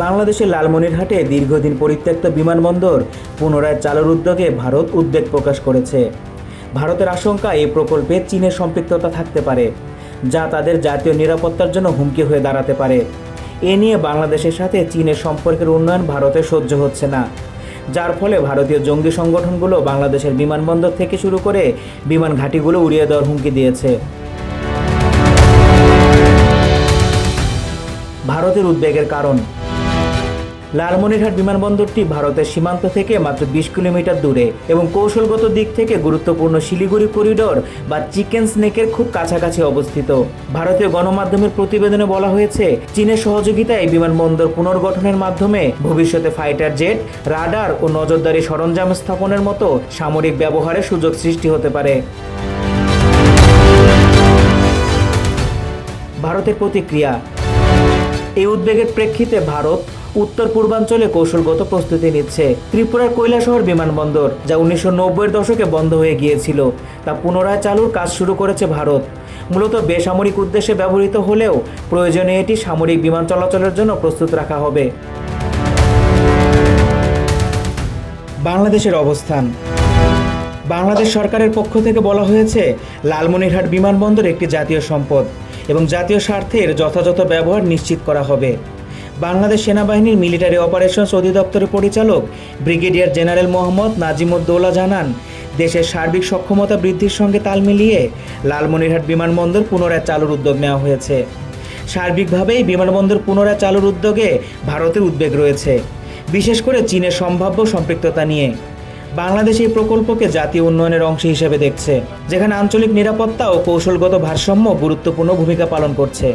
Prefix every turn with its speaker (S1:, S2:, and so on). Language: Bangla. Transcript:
S1: বাংলাদেশের লালমনিরহাটে দীর্ঘদিন পরিত্যক্ত বিমানবন্দর পুনরায় চালুর উদ্যোগে ভারত উদ্বেগ প্রকাশ করেছে। ভারতের আশঙ্কা এই প্রকল্পে চীনের সম্পৃক্ততা থাকতে পারে, যা তাদের জাতীয় নিরাপত্তার জন্য হুমকি হয়ে দাঁড়াতে পারে। এ নিয়ে বাংলাদেশের সাথে চীনের সম্পর্কের উন্নয়ন ভারতে সহ্য হচ্ছে না, যার ফলে ভারতীয় জঙ্গি সংগঠনগুলো বাংলাদেশের বিমানবন্দর থেকে শুরু করে বিমান ঘাঁটিগুলো উড়িয়ে দেওয়ার হুমকি দিয়েছে। ভারতের উদ্বেগের কারণ লালমনিরহাট বিমানবন্দরটি ভারতের সীমান্ত থেকে মাত্র বিশ কিলোমিটার দূরে এবং কৌশলগত দিক থেকে গুরুত্বপূর্ণ শিলিগুড়ি করিডোর বা চিকেন স্নেকের খুব কাছাকাছি অবস্থিত। ভারতীয় গণমাধ্যমের প্রতিবেদনে বলা হয়েছে, চীনের সহযোগিতায় বিমানবন্দর পুনর্গঠনের মাধ্যমে ভবিষ্যতে ফাইটার জেট, রাডার ও নজরদারি সরঞ্জাম স্থাপনের মতো সামরিক ব্যবহারের সুযোগ সৃষ্টি হতে পারে। ভারতের প্রতিক্রিয়া। এই উদ্বেগের প্রেক্ষিতে ভারত উত্তর পূর্বাঞ্চলে কৌশলগত প্রস্তুতি নিচ্ছে। ত্রিপুরার কৈলাসহর বিমানবন্দর, যা উনিশশো নব্বইয়ের দশকে বন্ধ হয়ে গিয়েছিল, তা পুনরায় চালুর কাজ শুরু করেছে ভারত। মূলত বেসামরিক উদ্দেশ্যে ব্যবহৃত হলেও প্রয়োজনে এটি সামরিক বিমান চলাচলের জন্য প্রস্তুত রাখা হবে। বাংলাদেশের অবস্থান। বাংলাদেশ সরকারের পক্ষ থেকে বলা হয়েছে, লালমনিরহাট বিমানবন্দর একটি জাতীয় সম্পদ এবং জাতীয় স্বার্থের যথাযথ ব্যবহার নিশ্চিত করা হবে। বাংলাদেশ সেনাবাহিনীর মিলিটারি অপারেশনস অধিদপ্তরের পরিচালক ব্রিগেডিয়ার জেনারেল মোহাম্মদ নাজিমুদ্দৌলা জানান, দেশের সার্বিক সক্ষমতা বৃদ্ধির সঙ্গে তাল মিলিয়ে লালমনিরহাট বিমানবন্দর পুনরায় চালুর উদ্যোগ নেওয়া হয়েছে। সার্বিকভাবেই বিমানবন্দর পুনরায় চালুর উদ্যোগে ভারতের উদ্বেগ রয়েছে, বিশেষ করে চীনের সম্ভাব্য সম্পৃক্ততা নিয়ে। বাংলাদেশ এই প্রকল্পকে জাতীয় উন্নয়নের অংশ হিসেবে দেখছে, যেখানে আঞ্চলিক নিরাপত্তা ও কৌশলগত ভারসাম্য গুরুত্বপূর্ণ ভূমিকা পালন করছে।